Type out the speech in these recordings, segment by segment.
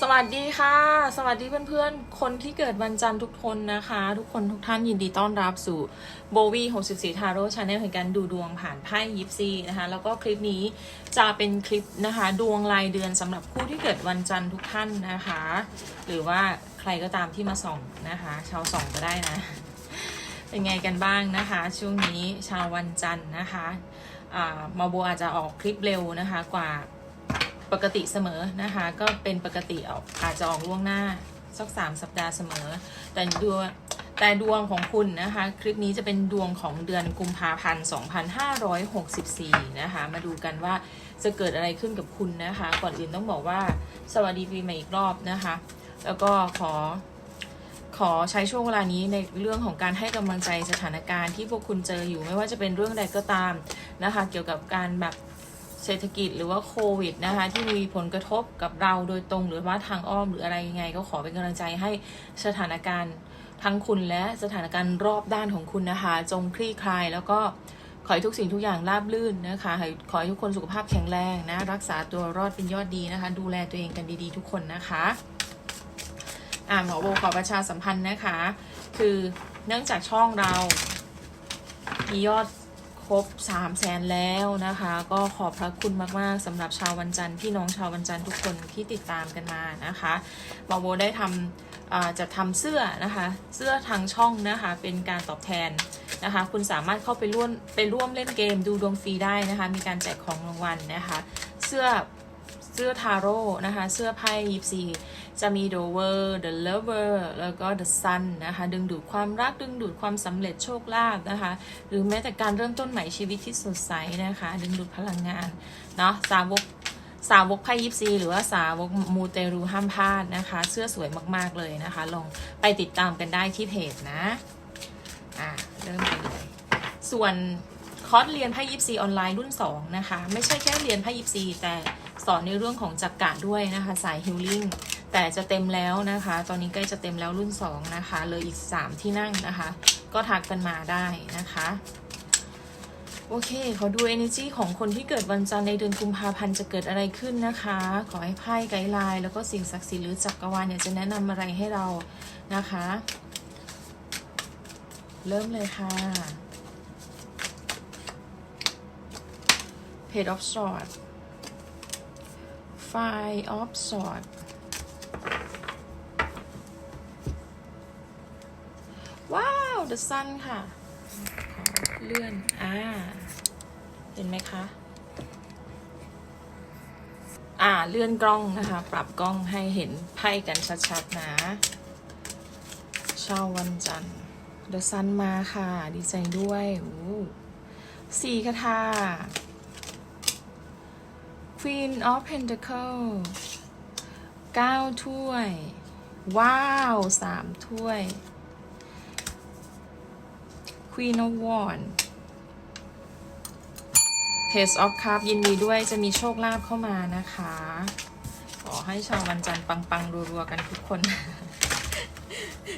สวัสดีค่ะ สวัสดีเพื่อนๆ คนที่เกิดวันจันทร์ทุกคนนะคะ ทุกคนทุกท่านยินดีต้อนรับสู่โบวี64 ทาโร่ชาแนลแห่งการดูดวงผ่านไพ่ยิปซีนะคะ แล้วก็คลิปนี้จะเป็นคลิปนะคะ ดวงรายเดือนสำหรับผู้ที่เกิดวันจันทร์ทุกท่านนะคะ หรือว่าใครก็ตามที่มาส่องนะคะ ชาวส่องก็ได้นะ เป็นไงกันบ้างนะคะ ช่วงนี้ชาววันจันทร์นะคะอ่ามาโบอาจจะออกคลิปเร็วนะคะกว่า ปกติเสมอนะคะ ก็เป็นปกติออกอาจจะออกล่วงหน้าสักสามสัปดาห์เสมอ แต่ดวงแต่ดวงของคุณนะคะ คลิปนี้จะเป็นดวงของเดือนกุมภาพันธ์2564 นะคะ มาดูกันว่าจะเกิดอะไรขึ้นกับคุณนะคะ ก่อนอื่นต้องบอกว่าสวัสดีปีใหม่อีกรอบนะคะ แล้วก็ขอขอใช้ช่วงเวลานี้ในเรื่องของการให้กำลังใจสถานการณ์ที่พวกคุณเจออยู่ไม่ว่าจะเป็นเรื่องใดก็ตามนะคะ เกี่ยวกับการแบบ เศรษฐกิจหรือว่าโควิดนะคะที่มีผลกระทบกับเราโดยตรงหรือว่าทางอ้อมหรืออะไรยังไง ก็ขอเป็นกำลังใจให้สถานการณ์ทั้งคุณและสถานการณ์รอบด้านของคุณนะคะ จงคลี่คลายแล้วก็ขอให้ทุกสิ่งทุกอย่างราบรื่นนะคะขอให้ทุกคนสุขภาพแข็งแรงนะ รักษาตัวรอดเป็นยอดดีนะคะ ดูแลตัวเองกันดีๆ ทุกคนนะคะอ่าหมอโบขอประชาสัมพันธ์นะคะ คือเนื่องจากช่องเรามียอด รบ3 0 0แสนแล้วนะคะ ก็ขอบพระคุณมากๆสำหรับชาววันจันทร์พี่น้องชาววันจันทร์ทุกคนที่ติดตามกันมานะคะหมอโบได้ทำจะทำเสื้อนะคะ เสื้อทางช่องนะคะ เป็นการตอบแทนนะคะ คุณสามารถเข้าไปร่วมไปร่วมเล่นเกมดูดวงฟรีได้นะคะ มีการแจกของรางวัลนะคะ เสื้อ เสื้อทาโร่นะคะ เสื้อไพ่ยิปซีจะมี The World The Lover แล้วก็ The Sun นะคะ ดึงดูดความรัก ดึงดูดความสำเร็จโชคลาภนะคะ หรือแม้แต่การเริ่มต้นใหม่ชีวิตที่สดใสนะคะ ดึงดูดพลังงาน เนาะสาวกสาวกไพ่ยิปซีหรือว่าสาวกมูเตรูห้ามพลาดนะคะ เสื้อสวยมาก ๆ เลยนะคะ ลองไปติดตามกันได้ที่เพจนะ อะ เริ่มกันเลย ส่วนคอร์สเรียนไพ่ยิปซีออนไลน์รุ่น 2 นะคะ ไม่ใช่แค่เรียนไพ่ยิปซีแต่ สอนในเรื่องของจักกะด้วยนะคะ สายฮิลลิ่งแต่จะเต็มแล้วนะคะ ตอนนี้ใกล้จะเต็มแล้วรุ่น 2 นะคะเลยอีก 3 ที่นั่งนะคะ ก็ทักกันมาได้นะคะโอเคขอดู energy ของคนที่เกิดวันจันทร์ในเดือนกุมภาพันธ์จะเกิดอะไรขึ้นนะคะ ขอให้ไพ่ไกด์ไลน์แล้วก็สิ่งศักดิ์สิทธิ์หรือจักรวาลเนี่ยจะแนะนำอะไรให้เรานะคะ เริ่มเลยค่ะ Page of Swords Five of Swords ว้าว The Sun ค่ะขอเลื่อน อ่า เห็นไหมคะ อ่า เลื่อนกล้องนะคะ ปรับกล้องให้เห็นไพ่กันชัดๆ นะเช้าวันจันทร์ The Sun มาค่ะ ดีใจด้วยอู้สี่คาถา Queen of Pentacle เก้าถ้วย ว้าวสามถ้วย Queen of Wands Page of Cup ยินดีด้วยจะมีโชคลาภเข้ามานะคะ ขอให้ชาววันจันทร์ปัง ๆ รัว ๆ กันทุกคน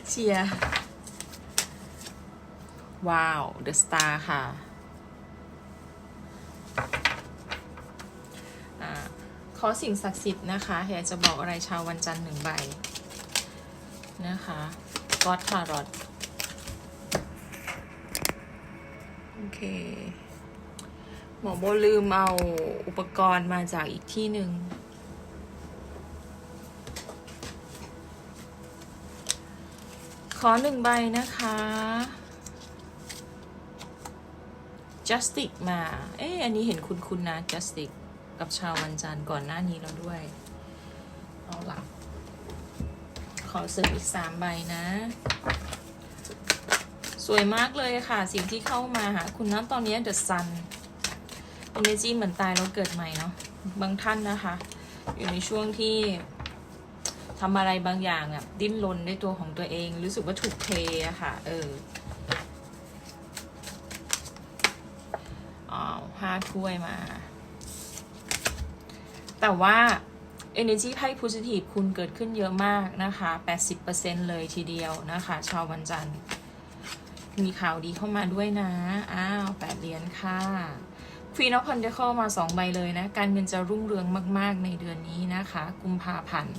เชียร์ ว้าว The Star ค่ะ ขอสิ่งศักดิ์สิทธิ์นะคะอยากจะบอกอะไรชาววันจันทร์หนึ่งใบนะคะก็อดทารอตโอเค หมอโบลืมเอาอุปกรณ์มาจากอีกที่หนึ่งขอหนึ่งใบนะคะ Justic มา เอ๊ะอันนี้เห็นคุณคุณนะ Justic กับชาววันจันทร์ก่อนหน้านี้แล้วด้วย เอาล่ะขอเสริมอีกสามใบนะ สวยมากเลยค่ะ สิ่งที่เข้ามาหาคุณนะตอนนี้ The Sun Energy เหมือนตายแล้วเกิดใหม่เนาะบางท่านนะคะ อยู่ในช่วงที่ทำอะไรบางอย่างอะดิ้นรนด้วยตัวของตัวเอง รู้สึกว่าถูกเทอะค่ะ เอออ้าวห้าถ้วยมา แต่ว่า Energy ไพ่ Positive คุณเกิดขึ้นเยอะมากนะคะ 80%เลยทีเดียวนะคะ ชาววันจันทร์ มีข่าวดีเข้ามาด้วยนะ อ้าวแปดเหรียญค่ะฟรีนอพันเดคอมาสองใบเลยนะ การเงินจะรุ่งเรืองมาก ๆ ในเดือนนี้นะคะ กุมภาพันธ์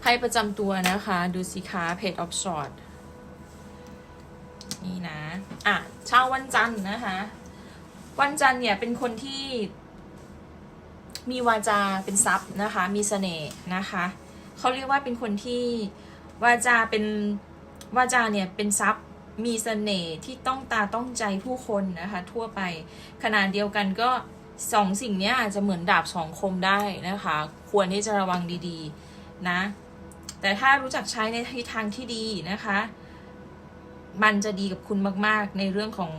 ไพ่ประจำตัวนะคะ ดูสิคะเพจออฟชอต นี่นะ อะเช้าวันจันทร์นะคะ วันจันทร์เนี่ยเป็นคนที่มีวาจาเป็นทรัพย์นะคะ มีเสน่ห์นะคะเขาเรียกว่าเป็นคนที่วาจาเป็นวาจาเนี่ยเป็นทรัพย์มีเสน่ห์ที่ต้องตาต้องใจผู้คนนะคะ ทั่วไปขนาดเดียวกันก็สองสิ่งนี้อาจจะเหมือนดาบสองคมได้นะคะ ควรที่จะระวังดีๆนะ แต่ถ้ารู้จักใช้ในทิศทางที่ดีนะคะ มันจะดีกับคุณมาก ๆ ในเรื่องของ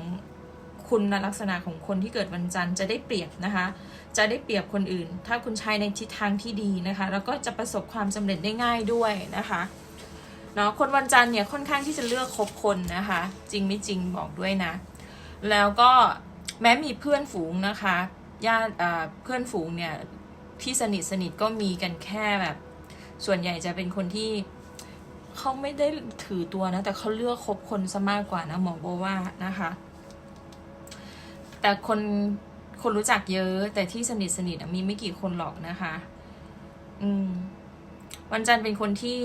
คุณลักษณะของคนที่เกิดวันจันทร์จะได้เปรียบนะคะ จะได้เปรียบคนอื่น ถ้าคุณใช้ในทิศทางที่ดีนะคะ แล้วก็จะประสบความสำเร็จได้ง่ายด้วยนะคะเนาะคนวันจันทร์เนี่ยค่อนข้างที่จะเลือกคบคนนะคะ จริงไม่จริงบอกด้วยนะ แล้วก็แม้มีเพื่อนฝูงนะคะญาติเพื่อนฝูงเนี่ยที่สนิทสนิทก็มีกันแค่แบบ ส่วนใหญ่จะเป็นคนที่ เขาไม่ได้ถือตัวนะ แต่เขาเลือกคบคนซะมากกว่านะหมอโบว่านะคะ แต่คนคนรู้จักเยอะ แต่ที่สนิทสนิทมีไม่กี่คนหรอกนะคะ อืม วันจันทร์เป็นคนที่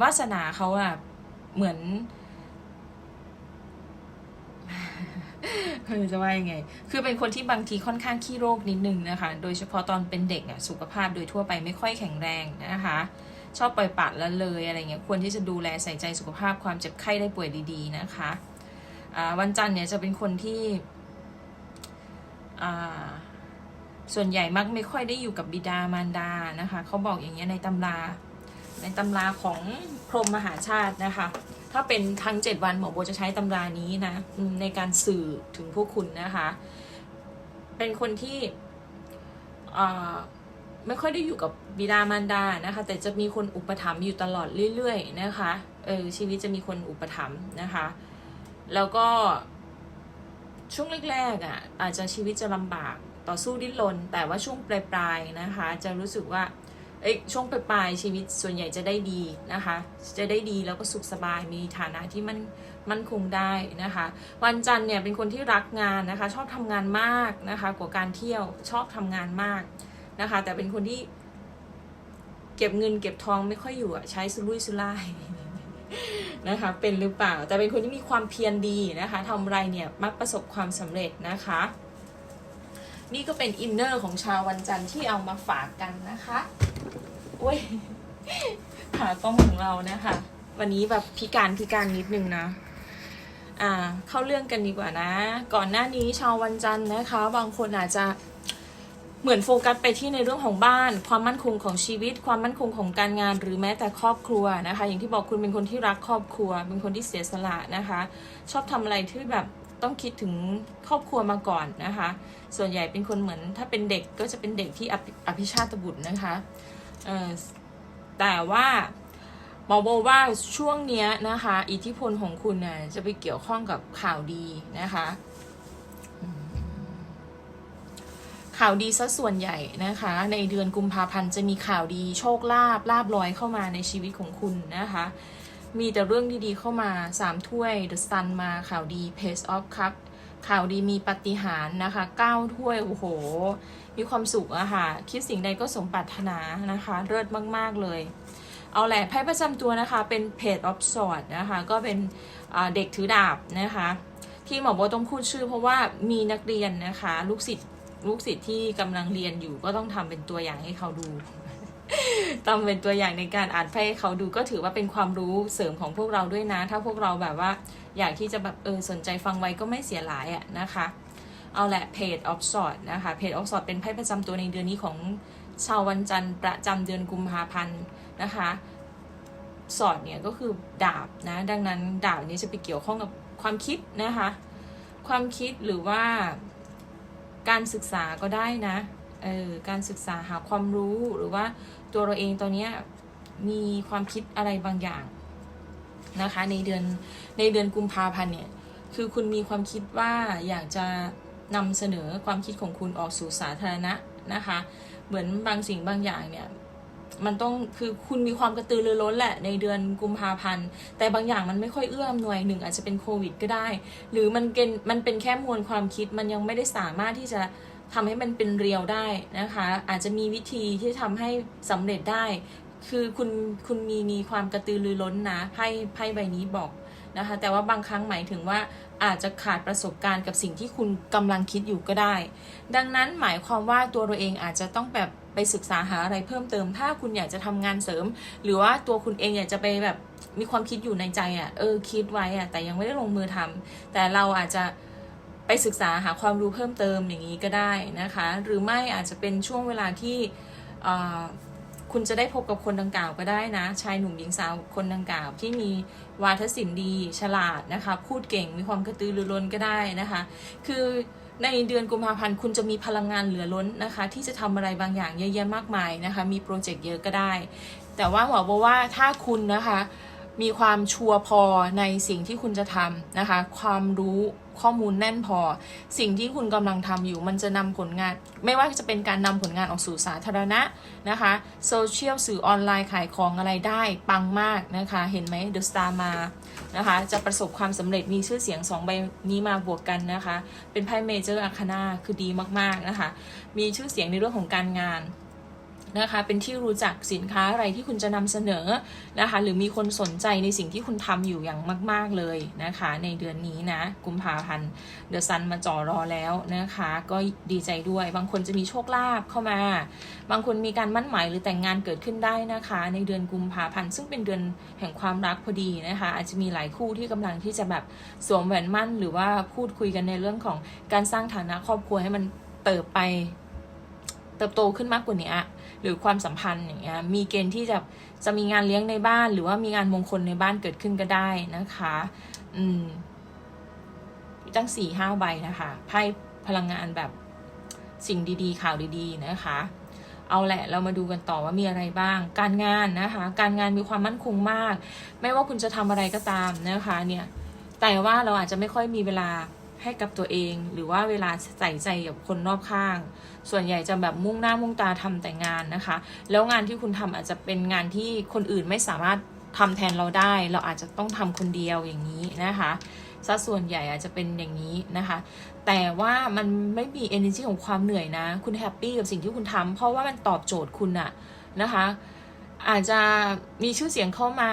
วาสนาเขาอะเหมือนคือจะว่ายังไง คือเป็นคนที่บางทีค่อนข้างขี้โรคนิดนึงนะคะ โดยเฉพาะตอนเป็นเด็กอะสุขภาพโดยทั่วไปไม่ค่อยแข็งแรงนะคะ ชอบปล่อยปละละเลยอะไรเงี้ยควรที่จะดูแลใส่ใจสุขภาพความเจ็บไข้ได้ป่วยดีๆนะคะวันจันทร์เนี่ยจะเป็นคนที่ส่วนใหญ่มักไม่ค่อยได้อยู่กับบิดามารดานะคะเขาบอกอย่างเงี้ยในตำราในตำราของพรหมมหาชาตินะคะ ถ้าเป็นทั้ง 7 วันหมอโบจะใช้ตำรานี้นะในการสื่อถึงพวกคุณนะคะ เป็นคนที่ ไม่ค่อยได้อยู่กับบิดามารดานะคะ แต่จะมีคนอุปถัมภ์อยู่ตลอดเรื่อยๆนะคะเออชีวิตจะมีคนอุปถัมภ์นะคะ แล้วก็ช่วงแรกๆอะอาจจะชีวิตจะลำบากต่อสู้ดิ้นรนแต่ว่าช่วงปลายๆนะคะ จะรู้สึกว่าเอ้ยช่วงปลายๆชีวิตส่วนใหญ่จะได้ดีนะคะ จะได้ดีแล้วก็สุขสบายมีฐานะที่มันมั่นคงได้นะคะ วันจันทร์เนี่ยเป็นคนที่รักงานนะคะ ชอบทำงานมากนะคะ กว่าการเที่ยวชอบทำงานมาก นะคะ แต่เป็นคนที่เก็บเงินเก็บทองไม่ค่อยอยู่อะใช้สุรุ่ยสุร่ายนะคะเป็นหรือเปล่าแต่เป็นคนที่มีความเพียรดีนะคะทำไรเนี่ยมักประสบความสำเร็จนะคะ นี่ก็เป็นอินเนอร์ของชาววันจันทร์ที่เอามาฝากกันนะคะโอ้ยขากล้องของเรานะคะ วันนี้แบบพิการพิการนิดนึงนะอ่าเข้าเรื่องกันดีกว่านะ ก่อนหน้านี้ชาววันจันทร์นะคะ บางคนอาจจะ เหมือนโฟกัสไปที่ในเรื่องของบ้าน ความมั่นคงของชีวิต ความมั่นคงของการงาน หรือแม้แต่ครอบครัวนะคะ อย่างที่บอกคุณเป็นคนที่รักครอบครัว เป็นคนที่เสียสละนะคะ ชอบทำอะไรที่แบบต้องคิดถึงครอบครัวมาก่อนนะคะ ส่วนใหญ่เป็นคนเหมือนถ้าเป็นเด็กก็จะเป็นเด็กที่อภิอภิชาตบุตรนะคะแต่ว่าหมอบอกว่าช่วงเนี้ยนะคะ อิทธิพลของคุณนะจะไปเกี่ยวข้องกับข่าวดีนะคะ ข่าวดีซะส่วนใหญ่นะคะ ในเดือนกุมภาพันธ์จะมีข่าวดีโชคลาภลาบลอยเข้ามาในชีวิตของคุณนะคะ มีแต่เรื่องดีๆเข้ามาสามถ้วย The Sun มาข่าวดี Page of Cup ข่าวดีมีปาฏิหารนะคะเก้าถ้วยโอ้โห มีความสุขอะค่ะ คิดสิ่งใดก็สมปรารถนานะคะ เลิศมาก ๆ เลย เอาแหละไพ่ประจำตัวนะคะ เป็น Page of Swords นะคะ ก็เป็นเด็กถือดาบนะคะ ที่หมอโบต้องพูดชื่อเพราะว่ามีนักเรียนนะคะ ลูกศิษย์ ลูกศิษย์ที่กำลังเรียนอยู่ก็ต้องทำเป็นตัวอย่างให้เขาดูทำเป็นตัวอย่างในการอ่านไพ่ให้เขาดูก็ถือว่าเป็นความรู้เสริมของพวกเราด้วยนะ ถ้าพวกเราแบบว่า อยากที่จะแบบเออสนใจฟังไว้ก็ไม่เสียหลายอะนะคะ เอาแหละเพจออฟสอดนะคะเพจออฟสอดเป็นไพ่ประจำตัวในเดือนนี้ของชาววันจันทร์ประจำเดือนกุมภาพันธ์นะคะสอดเนี่ยก็คือดาบนะ ดังนั้นดาบนี้จะไปเกี่ยวข้องกับความคิดนะคะ ความคิดหรือว่า การศึกษาก็ได้นะเออการศึกษาหาความรู้หรือว่าตัวเราเองตอนนี้มีความคิดอะไรบางอย่างนะคะ ในเดือนในเดือนกุมภาพันธ์เนี่ยคือคุณมีความคิดว่าอยากจะนำเสนอความคิดของคุณออกสู่สาธารณะนะคะ เหมือนบางสิ่งบางอย่างเนี่ย มันต้องคือคุณมีความกระตือรือร้นแหละในเดือนกุมภาพันธ์ แต่บางอย่างมันไม่ค่อยเอื้ออำนวยหนึ่งอาจจะเป็นโควิดก็ได้ หรือมันเป็นมันเป็นแค่มวลความคิดมันยังไม่ได้สามารถที่จะทำให้มันเป็นเรียวได้นะคะ อาจจะมีวิธีที่ทำให้สำเร็จได้ คือคุณคุณมีมีความกระตือรือร้นนะไพ่ไพ่ใบนี้บอกนะคะ แต่ว่าบางครั้งหมายถึงว่า อาจจะขาดประสบการณ์กับสิ่งที่คุณกำลังคิดอยู่ก็ได้ ดังนั้นหมายความว่าตัวเราเองอาจจะต้องแบบไปศึกษาหาอะไรเพิ่มเติม ถ้าคุณอยากจะทำงานเสริม หรือว่าตัวคุณเองอยากจะไปแบบมีความคิดอยู่ในใจอะ่ะเออคิดไว้อะ่ะแต่ยังไม่ได้ลงมือทำแต่เราอาจจะไปศึกษาหาความรู้เพิ่มเติมอย่างนี้ก็ได้นะคะ หรือไม่อาจจะเป็นช่วงเวลาที่อ่า คุณจะได้พบกับคนดังกล่าวก็ได้นะ ชายหนุ่มหญิงสาวคนดังกล่าว ที่มีวาทศิลป์ดีฉลาดนะคะ พูดเก่งมีความกระตือรือร้นก็ได้นะคะ คือในเดือนกุมภาพันธ์คุณจะมีพลังงานเหลือล้นนะคะ ที่จะทำอะไรบางอย่างเยอะแยะมากมายนะคะ มีโปรเจกต์เยอะก็ได้ แต่ว่าหมอบอกว่าถ้าคุณนะคะ มีความชัวร์พอในสิ่งที่คุณจะทำนะคะ ความรู้ข้อมูลแน่นพอ สิ่งที่คุณกำลังทำอยู่มันจะนำผลงาน ไม่ว่าจะเป็นการนำผลงานออกสู่สาธารณะนะคะโซเชียลสื่อออนไลน์ขายของอะไรได้ปังมากนะคะ เห็นไหมเดอะสตาร์มานะคะจะประสบความสำเร็จมีชื่อเสียงสองใบนี้มาบวกกันนะคะ เป็นไพ่เมเจอร์อาคานาคือดีมากๆนะคะ มีชื่อเสียงในเรื่องของการงาน นะคะ เป็นที่รู้จักสินค้าอะไรที่คุณจะนำเสนอนะคะ หรือมีคนสนใจในสิ่งที่คุณทำอยู่อย่างมาก ๆเลยนะคะ ในเดือนนี้นะ กุมภาพันธ์เดอะซันมาจ่อรอแล้วนะคะ ก็ดีใจด้วย บางคนจะมีโชคลาภเข้ามา บางคนมีการมั่นหมายหรือแต่งงานเกิดขึ้นได้นะคะ ในเดือนกุมภาพันธ์ซึ่งเป็นเดือนแห่งความรักพอดีนะคะ อาจจะมีหลายคู่ที่กำลังที่จะแบบสวมแหวนมั่น หรือว่าพูดคุยกันในเรื่องของการสร้างฐานะครอบครัวให้มันเติบไปเติบโตขึ้นมากกว่านี้ หรือความสัมพันธ์อย่างเงี้ยมีเกณฑ์ที่จะจะมีงานเลี้ยงในบ้าน หรือว่ามีงานมงคลในบ้านเกิดขึ้นก็ได้นะคะ อืมตั้งสี่ห้าใบนะคะไพ่พลังงานแบบสิ่งดีๆ ข่าวดีๆนะคะ เอาแหละเรามาดูกันต่อว่ามีอะไรบ้าง การงานนะคะ การงานมีความมั่นคงมาก ไม่ว่าคุณจะทำอะไรก็ตามนะคะ เนี่ย แต่ว่าเราอาจจะไม่ค่อยมีเวลา ให้กับตัวเอง หรือว่าเวลาใส่ใจกับคนรอบข้าง ส่วนใหญ่จะแบบมุ่งหน้ามุ่งตาทำแต่งานนะคะ แล้วงานที่คุณทำอาจจะเป็นงานที่คนอื่นไม่สามารถทำแทนเราได้ เราอาจจะต้องทำคนเดียวอย่างนี้นะคะซะส่วนใหญ่อาจจะเป็นอย่างนี้นะคะ แต่ว่ามันไม่มี energy ของความเหนื่อยนะ คุณแฮปปี้กับสิ่งที่คุณทำเพราะว่ามันตอบโจทย์คุณอะนะคะ อาจจะมีชื่อเสียงเข้ามา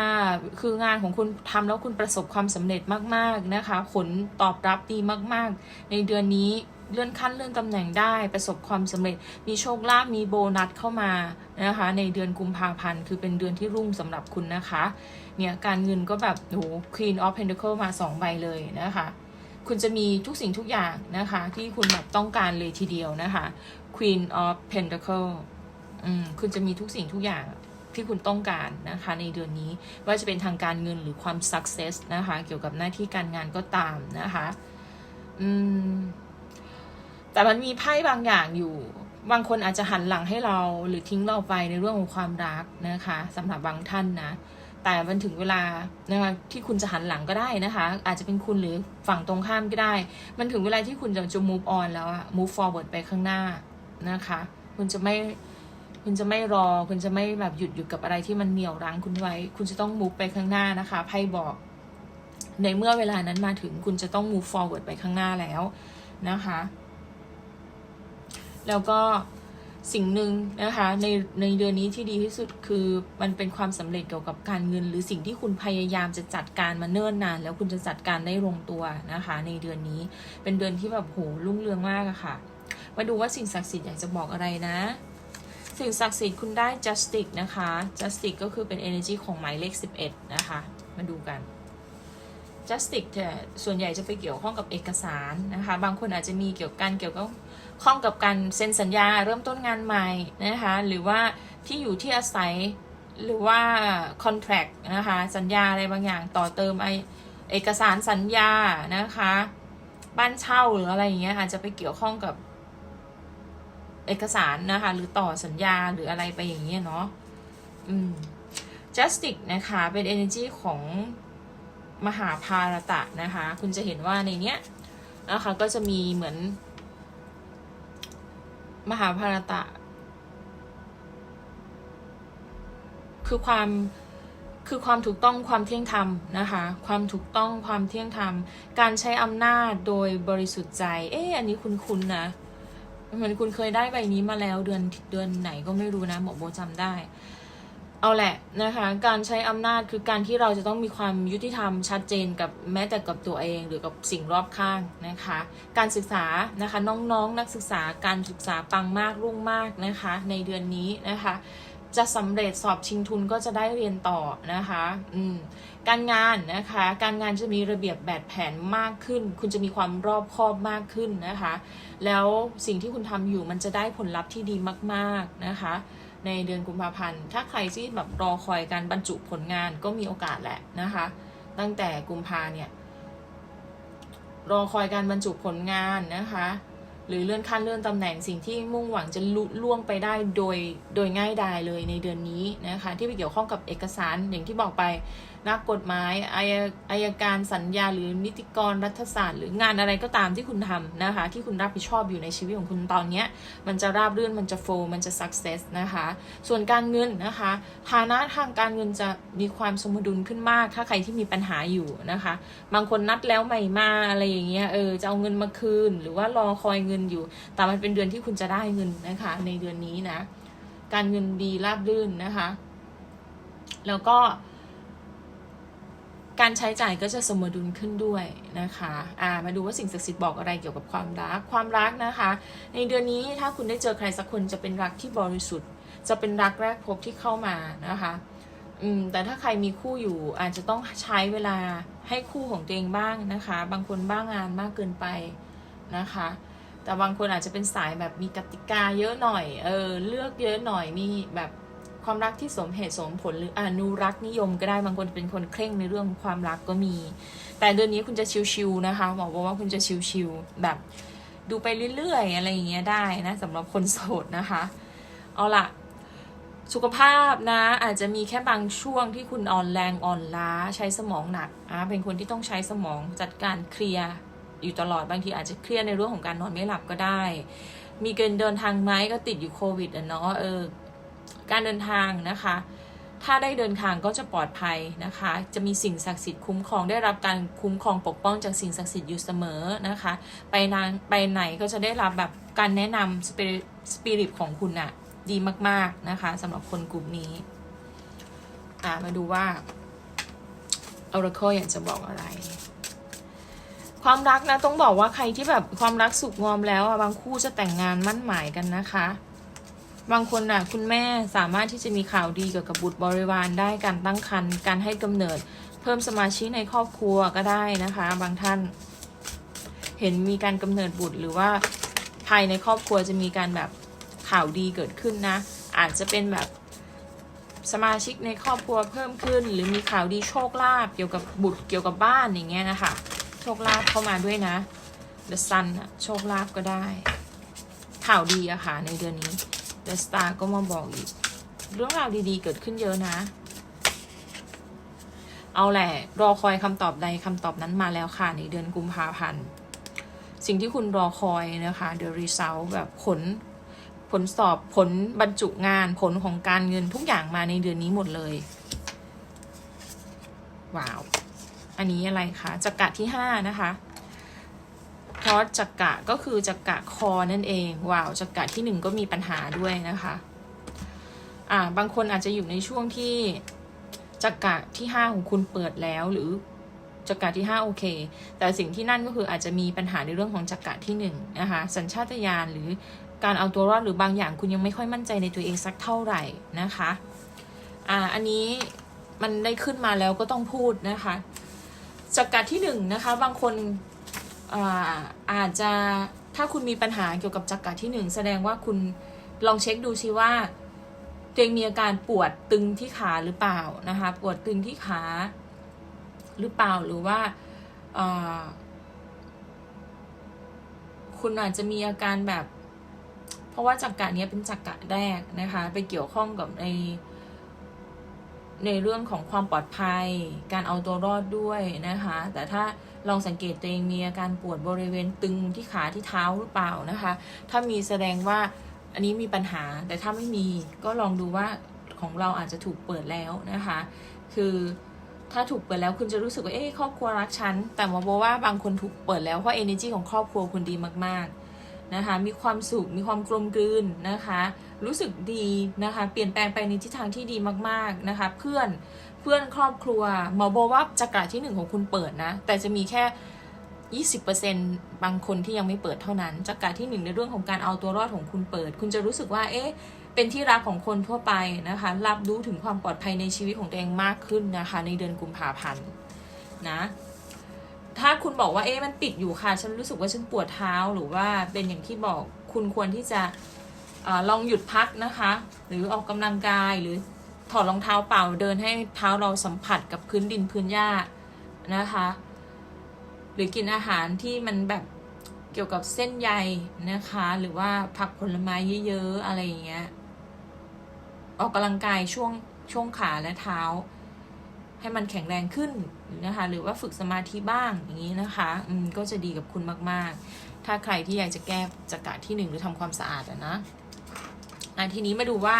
คืองานของคุณทำแล้วคุณประสบความสำเร็จมากๆนะคะ ผลตอบรับดีมากๆ ในเดือนนี้เลื่อนขั้นเลื่อนตำแหน่งได้ประสบความสำเร็จ มีโชคลาภมีโบนัสเข้ามานะคะ ในเดือนกุมภาพันธ์คือเป็นเดือนที่รุ่งสำหรับคุณนะคะ เนี่ยการเงินก็แบบโห Queen of Pentacle มาสองใบเลยนะคะ คุณจะมีทุกสิ่งทุกอย่างนะคะ ที่คุณแบบต้องการเลยทีเดียวนะคะ Queen of Pentacle อืมคุณจะมีทุกสิ่งทุกอย่าง ที่คุณต้องการนะคะในเดือนนี้ว่าจะเป็นทางการเงินหรือความ success นะคะเกี่ยวกับหน้าที่การงานก็ตามนะคะอืมแต่มันมีไพ่บางอย่างอยู่ บางคนอาจจะหันหลังให้เราหรือทิ้งเราไปในเรื่องของความรักนะคะสำหรับบางท่านนะแต่มันถึงเวลานะคะที่คุณจะหันหลังก็ได้นะคะ อาจจะเป็นคุณหรือฝั่งตรงข้ามก็ได้ มันถึงเวลาที่คุณจะจะ move on แล้วอะ move forward ไปข้างหน้านะคะ คุณจะไม่ คุณจะไม่รอ คุณจะไม่แบบหยุดอยู่กับอะไรที่มันเหนี่ยวรั้งคุณไว้ คุณจะต้อง move ไปข้างหน้านะคะไพ่บอก ในเมื่อเวลานั้นมาถึงคุณจะต้อง move forward ไปข้างหน้าแล้วนะคะ แล้วก็สิ่งหนึ่งนะคะในในเดือนนี้ที่ดีที่สุดคือมันเป็นความสำเร็จเกี่ยวกับการเงิน หรือสิ่งที่คุณพยายามจะจัดการมาเนิ่นนาน แล้วคุณจะจัดการได้ลงตัวนะคะ ในเดือนนี้เป็นเดือนที่แบบโหรุ่งเรืองมากอะค่ะ มาดูว่าสิ่งศักดิ์สิทธิ์อยากจะบอกอะไรนะ สิ่งศักดิ์สิทธิ์คุณได้ justice นะคะ justice ก็คือเป็น energy ของหมายเลข 11 นะคะ มาดูกัน justice เนี่ยส่วนใหญ่จะไปเกี่ยวข้องกับเอกสารนะคะ บางคนอาจจะมีเกี่ยวกันเกี่ยวกับข้องกับการเซ็นสัญญาเริ่มต้นงานใหม่นะคะ หรือว่าที่อยู่ที่อาศัยหรือว่า contract นะคะ สัญญาอะไรบางอย่างต่อเติมไอเอกสารสัญญานะคะ บ้านเช่าหรืออะไรอย่างเงี้ยอาจจะไปเกี่ยวข้องกับ เอกสารนะคะ หรือต่อสัญญาหรืออะไรไปอย่างเงี้ยเนาะอืม justice นะคะ เป็น energy ของมหาภารตะนะคะ คุณจะเห็นว่าในเนี้ยนะคะก็จะมีเหมือน มหาภารตะ คือความคือความถูกต้องความเที่ยงธรรมนะคะ ความถูกต้องความเที่ยงธรรม การใช้อำนาจโดยบริสุทธิ์ใจ เอ๊ะอันนี้คุณคุณนะ เหมือนคุณเคยได้ใบนี้มาแล้วเดือนเดือนไหนก็ไม่รู้นะหมอโบจำได้ เอาแหละนะคะ การใช้อำนาจคือการที่เราจะต้องมีความยุติธรรมชัดเจนกับแม้แต่กับตัวเองหรือกับสิ่งรอบข้างนะคะ การศึกษานะคะน้องๆนนักศึกษาการศึกษาปังมากรุ่งมากนะคะ ในเดือนนี้นะคะ จะสำเร็จสอบชิงทุนก็จะได้เรียนต่อนะคะ อืม การงานนะคะ การงานจะมีระเบียบแบบแผนมากขึ้น คุณจะมีความรอบคอบมากขึ้นนะคะ แล้วสิ่งที่คุณทำอยู่มันจะได้ผลลัพธ์ที่ดีมากๆนะคะ ในเดือนกุมภาพันธ์ ถ้าใครที่แบบรอคอยการบรรจุผลงานก็มีโอกาสแหละนะคะ ตั้งแต่กุมภาเนี่ย รอคอยการบรรจุผลงานนะคะ หรือเลื่อนขั้นเลื่อนตำแหน่งสิ่งที่มุ่งหวังจะลุล่วงไปได้โดยโดยง่ายดายเลยในเดือนนี้นะคะ ที่ไปเกี่ยวข้องกับเอกสารอย่างที่บอกไปนักกฎหมายอายอายการสัญญาหรือนิติกรรัฐศาสตร์ หรืองานอะไรก็ตามที่คุณทำนะคะ ที่คุณรับผิดชอบอยู่ในชีวิตของคุณตอนนี้มันจะราบรื่นมันจะโฟมันจะ success นะคะ ส่วนการเงินนะคะฐานะทางการเงินจะมีความสมดุลขึ้นมาก ถ้าใครที่มีปัญหาอยู่นะคะ บางคนนัดแล้วไม่มาอะไรอย่างเงี้ยเออจะเอาเงินมาคืน หรือว่ารอคอยเงินอยู่ แต่มันเป็นเดือนที่คุณจะได้เงินนะคะ ในเดือนนี้นะ การเงินดีราบรื่นนะคะ แล้วก็ การใช้จ่ายก็จะสมดุลขึ้นด้วยนะคะอ่ามาดูว่าสิ่งศักดิ์สิทธิ์บอกอะไรเกี่ยวกับความรัก ความรักนะคะ ในเดือนนี้ถ้าคุณได้เจอใครสักคนจะเป็นรักที่บริสุทธิ์ จะเป็นรักแรกพบที่เข้ามานะคะอืมแต่ถ้าใครมีคู่อยู่อาจจะต้องใช้เวลาให้คู่ของตัวเองบ้างนะคะ บางคนบ้างงานมากเกินไปนะคะ แต่บางคนอาจจะเป็นสายแบบมีกติกาเยอะหน่อย เออ เลือกเยอะหน่อยมีแบบ ความรักที่สมเหตุสมผลหรืออนุรักษ์นิยมก็ได้บางคนเป็นคนเคร่งในเรื่องความรักก็มี แต่เดือนนี้คุณจะชิวๆนะคะหมอบอกว่าคุณจะชิวๆแบบดูไปเรื่อยๆ อะไรอย่างเงี้ยได้นะสำหรับคนโสดนะคะ เอาล่ะสุขภาพนะ อาจจะมีแค่บางช่วงที่คุณอ่อนแรงอ่อนล้าใช้สมองหนักอะเป็นคนที่ต้องใช้สมองจัดการเคลียร์อยู่ตลอดบางทีอาจจะเครียดในเรื่องของการนอนไม่หลับก็ได้ มีเกินเดินทางไหมก็ติดอยู่โควิดอะเนาะเออ การเดินทางนะคะ ถ้าได้เดินทางก็จะปลอดภัยนะคะ จะมีสิ่งศักดิ์สิทธิ์คุ้มครองได้รับการคุ้มครองปกป้องจากสิ่งศักดิ์สิทธิ์อยู่เสมอนะคะ ไปนานไปไหนก็จะได้รับแบบการแนะนำสปิริสปิริตของคุณอะดีมากๆนะคะสำหรับคนกลุ่มนี้อ่ามาดูว่า Oracle อยากจะบอกอะไร ความรักนะต้องบอกว่าใครที่แบบความรักสุกงอมแล้วอะบางคู่จะแต่งงานมั่นหมายกันนะคะ บางคนน่ะคุณแม่สามารถที่จะมีข่าวดีเกี่ยวกับบุตรบริวารได้การตั้งครรภ์การให้กำเนิด เพิ่มสมาชิกในครอบครัวก็ได้นะคะ บางท่าน เห็นมีการกำเนิดบุตรหรือว่าภายในครอบครัวจะมีการแบบข่าวดีเกิดขึ้นนะ อาจจะเป็นแบบสมาชิกในครอบครัวเพิ่มขึ้น หรือมีข่าวดีโชคลาภเกี่ยวกับบุตรเกี่ยวกับบ้านอย่างเงี้ยนะคะ โชคลาภเข้ามาด้วยนะ The Sun อะโชคลาภก็ได้ ข่าวดีอะค่ะในเดือนนี้ The Star ก็มาบอกอีก เรื่องราวดีๆ เกิดขึ้นเยอะนะ เอาแหละ รอคอยคำตอบใดคำตอบนั้นมาแล้วค่ะในเดือนกุมภาพันธ์ สิ่งที่คุณรอคอยนะคะ The Result แบบผล ผลสอบผลบรรจุงานผลของการเงินทุกอย่างมาในเดือนนี้หมดเลย ว้าว อันนี้อะไรคะจักระที่ห้านะคะ ราะจักระก็คือจักระคอนั่นเองว้าวจักระที่หนึ่งก็มีปัญหาด้วยนะคะอ่าบางคนอาจจะอยู่ในช่วงที่จักระที่ห้าของคุณเปิดแล้วหรือจักระที่ห้าโอเค แต่สิ่งที่นั่นก็คืออาจจะมีปัญหาในเรื่องของจักระที่หนึ่งนะคะ สัญชาตญาณหรือการเอาตัวรอดหรือบางอย่างคุณยังไม่ค่อยมั่นใจในตัวเองสักเท่าไหร่นะคะ อ่า อันนี้มันได้ขึ้นมาแล้วก็ต้องพูดนะคะจักระที่หนึ่งนะคะ บางคน อาจจะถ้าคุณมีปัญหาเกี่ยวกับจักระที่หนึ่งแสดงว่าคุณลองเช็คดูซิว่าตัวเองมีอาการปวดตึงที่ขาหรือเปล่านะคะปวดตึงที่ขาหรือเปล่าหรือว่าคุณอาจจะมีอาการแบบ เพราะว่าจักระนี้เป็นจักระแรกนะคะ ไปเกี่ยวข้องกับใน ในเรื่องของความปลอดภัย การเอาตัวรอดด้วยนะคะ แต่ถ้า ลองสังเกตตัวเองมีอาการปวดบริเวณตึงที่ขาที่เท้าหรือเปล่านะคะ ถ้ามีแสดงว่าอันนี้มีปัญหา แต่ถ้าไม่มีก็ลองดูว่าของเราอาจจะถูกเปิดแล้วนะคะ คือถ้าถูกเปิดแล้วคุณจะรู้สึกว่าเอ๊ะครอบครัวรักฉัน แต่หมอบอกว่าบางคนถูกเปิดแล้วเพราะ energy ของครอบครัวคุณดีมากๆนะคะ มีความสุข มีความกลมกลืนนะคะ รู้สึกดีนะคะ เปลี่ยนแปลงไปในทิศทางที่ดีมากๆนะคะ เพื่อน พื่อนครอบครัวหมอบอกว่าจักระที่หนึ่งของคุณเปิดนะ แต่จะมีแค่ 20%บางคนที่ยังไม่เปิดเท่านั้นจักระที่หนึ่งในเรื่องของการเอาตัวรอดของคุณเปิด คุณจะรู้สึกว่า เอ๊ะ เป็นที่รักของคนทั่วไปนะคะ รับรู้ถึงความปลอดภัยในชีวิตของตัวเองมากขึ้นนะคะ ในเดือนกุมภาพันธ์นะถ้าคุณบอกว่าเอ๊ะมันปิดอยู่ค่ะ ฉันรู้สึกว่าฉันปวดเท้าหรือว่าเป็นอย่างที่บอกคุณควรที่จะอลองหยุดพักนะคะ หรือออกกำลังกายหรือ ถอดรองเท้าเปล่าเดินให้เท้าเราสัมผัสกับพื้นดินพื้นหญ้านะคะ หรือกินอาหารที่มันแบบเกี่ยวกับเส้นใยนะคะ หรือว่าผักผลไม้เยอะๆอะไรอย่างเงี้ยออกกำลังกายช่วงช่วงขาและเท้า ให้มันแข็งแรงขึ้นนะคะ หรือว่าฝึกสมาธิบ้างอย่างนี้นะคะอืมก็จะดีกับคุณมากๆ ถ้าใครที่อยากจะแก้จักระที่หนึ่งหรือทำความสะอาดอะนะอะทีนี้มาดูว่า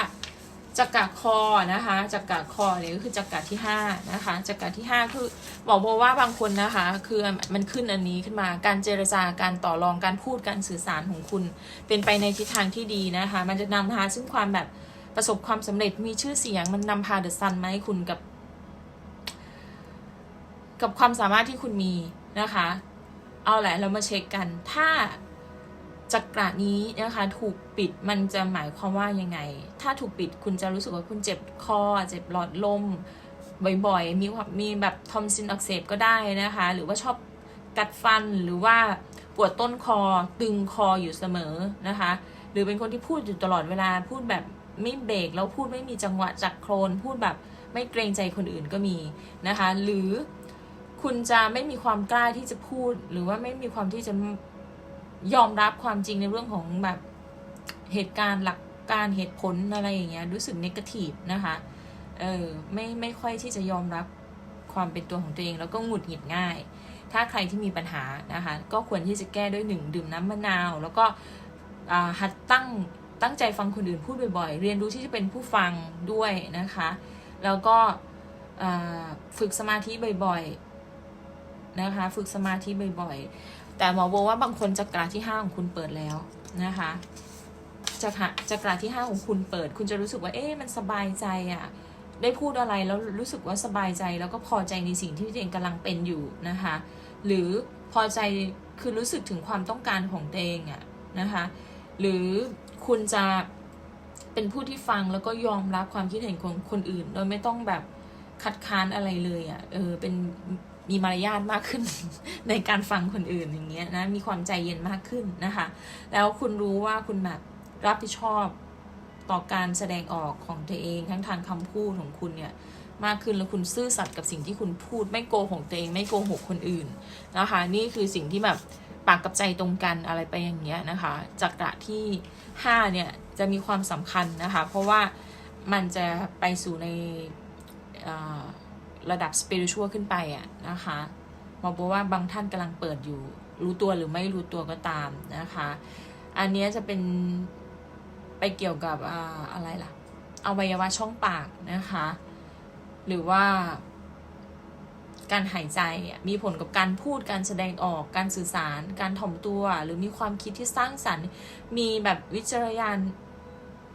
จักระคอนะคะจักระคอเนี่ยก็คือจักระที่ห้านะคะจักระที่ห้าคือบอกบอกว่าบางคนนะคะ คือมันขึ้นอันนี้ขึ้นมาการเจรจาการต่อรองการพูดการสื่อสารของคุณ เป็นไปในทิศทางที่ดีนะคะ มันจะนำพาซึ่งความแบบประสบความสำเร็จมีชื่อเสียงมันนำพาเดอะซันมาให้คุณกับ กับความสามารถที่คุณมีนะคะ เอาแหละเรามาเช็คกันถ้า จักระนี้นะคะถูกปิดมันจะหมายความว่ายังไง ถ้าถูกปิดคุณจะรู้สึกว่าคุณเจ็บคอ เจ็บหลอดลม บ่อยๆ มีมีแบบทอมซินอักเสบก็ได้นะคะ หรือว่าชอบกัดฟันหรือว่าปวดต้นคอตึงคออยู่เสมอนะคะ หรือเป็นคนที่พูดอยู่ตลอดเวลาพูดแบบไม่เบรกแล้วพูดไม่มีจังหวะจักโครน พูดแบบไม่เกรงใจคนอื่นก็มีนะคะ หรือคุณจะไม่มีความกล้าที่จะพูด หรือว่าไม่มีความที่จะ ยอมรับความจริงในเรื่องของแบบเหตุการณ์หลักการเหตุผลอะไรอย่างเงี้ยรู้สึกนกาทีฟนะคะเออไม่ไม่ค่อยที่จะยอมรับความเป็นตัวของตัวเอง แล้วก็หงุดหงิดง่าย ถ้าใครที่มีปัญหานะคะ ก็ควรที่จะแก้ด้วยหนึ่งดื่มน้ำมะนาว แล้วก็อ่าหัดตั้งตั้งใจฟังคนอื่นพูดบ่อยๆ เรียนรู้ที่จะเป็นผู้ฟังด้วยนะคะ แล้วก็ฝึกสมาธิบ่อยๆนะคะ ฝึกสมาธิบ่อยๆ แต่หมอบว่าบางคนจักราที่ห้าของคุณเปิดแล้วนะคะจักระจักราที่ห้าของคุณเปิด คุณจะรู้สึกว่าเอ๊ะมันสบายใจอะ่ะได้พูดอะไรแล้วรู้สึกว่าสบายใจแล้วก็พอใจในสิ่งที่ตัวเองกำลังเป็นอยู่นะคะหรือพอใจคือรู้สึกถึงความต้องการของตัวเองอะนะคะหรือคุณจะเป็นผู้ที่ฟังแล้วก็ยอมรับความคิดเห็นของคนอื่น โดยไม่ต้องแบบคัดค้านอะไรเลยอะ่ะเออเป็น มีมารยาทมากขึ้น ในการฟังคนอื่นอย่างเงี้ยนะมีความใจเย็นมากขึ้นนะคะ แล้วคุณรู้ว่าคุณแบบรับผิดชอบต่อการแสดงออกของตัวเองทั้งทางคำพูดของคุณเนี่ยมากขึ้นแล้วคุณซื่อสัตย์กับสิ่งที่คุณพูดไม่โกหกตัวเองไม่โกหกคนอื่นนะคะ นี่คือสิ่งที่แบบปากกับใจตรงกันอะไรไปอย่างเงี้ยนะคะจักระที่ 5 เนี่ยจะมีความสำคัญนะคะ เพราะว่ามันจะไปสู่ใน ระดับสเปริชัวขึ้นไปอะนะคะมอบอกว่าบางท่านกำลังเปิดอยู่ รู้ตัวหรือไม่รู้ตัวก็ตามนะคะ อันนี้จะเป็นไปเกี่ยวกับอะไรล่ะอวัยวะช่องปากนะคะ หรือว่าการหายใจมีผลกับการพูดการแสดงออกการสื่อสาร การถ่อมตัว หรือมีความคิดที่สร้างสรรค์ มีแบบวิจารยาน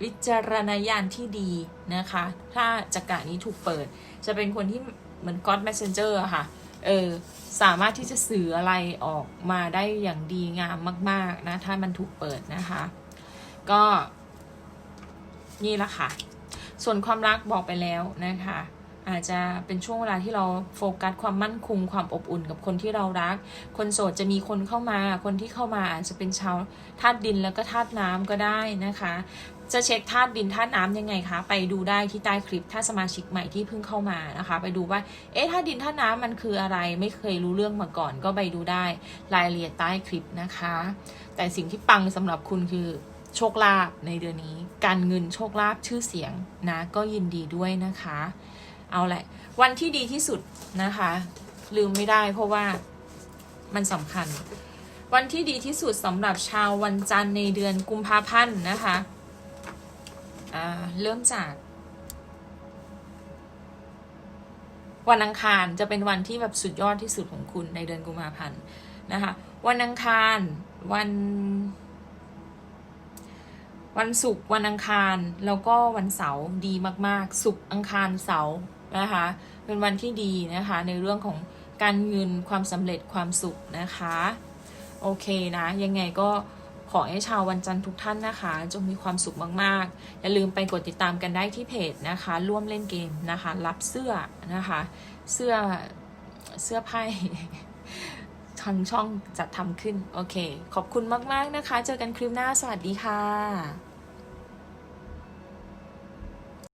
วิจารณญาณที่ดีนะคะ ถ้าจักระนี้ถูกเปิด จะเป็นคนที่ เหมือน God Messenger อะค่ะเออสามารถที่จะสื่ออะไรออกมาได้อย่างดีงามมาก ๆ นะ ถ้ามันถูกเปิดนะคะ ก็นี่ละค่ะ ส่วนความรักบอกไปแล้วนะคะ อาจจะเป็นช่วงเวลาที่เราโฟกัสความมั่นคงความอบอุ่นกับคนที่เรารัก คนโสดจะมีคนเข้ามา คนที่เข้ามาอาจจะเป็นชาวธาตุดินแล้วก็ธาตุน้ำก็ได้นะคะ จะเช็คธาตุดินธาตุน้ำยังไงคะ ไปดูได้ที่ใต้คลิปถ้าสมาชิกใหม่ที่เพิ่งเข้ามานะคะ ไปดูว่า เอ๊ะธาตุดินธาตุน้ำมันคืออะไร ไม่เคยรู้เรื่องมาก่อนก็ไปดูได้รายละเอียดใต้คลิปนะคะ แต่สิ่งที่ปังสำหรับคุณคือโชคลาภในเดือนนี้ การเงินโชคลาภชื่อเสียงนะ ก็ยินดีด้วยนะคะ เอาแหละ วันที่ดีที่สุดนะคะ ลืมไม่ได้เพราะว่ามันสำคัญ วันที่ดีที่สุดสำหรับชาววันจันทร์ในเดือนกุมภาพันธ์นะคะ เริ่มจาก วันอังคารจะเป็นวันที่แบบสุดยอดที่สุดของคุณในเดือนกุมภาพันธ์นะคะ วันอังคารวัน วันศุกร์วันอังคารแล้วก็วันเสาร์ดีมาก ๆ ศุกร์อังคารเสาร์นะคะเป็นวันที่ดีนะคะ ในเรื่องของการเงินความสำเร็จความสุขนะคะ โอเคนะ ยังไงก็ ขอให้ชาววันจันทร์ทุกท่านนะคะ จงมีความสุขมากๆ อย่าลืมไปกดติดตามกันได้ที่เพจนะคะ ร่วมเล่นเกมนะคะ รับเสื้อนะคะ เสื้อเสื้อไพ่ทางช่องจัดทำขึ้น โอเค ขอบคุณมาก ๆ นะคะ เจอกันคลิปหน้า สวัสดีค่ะ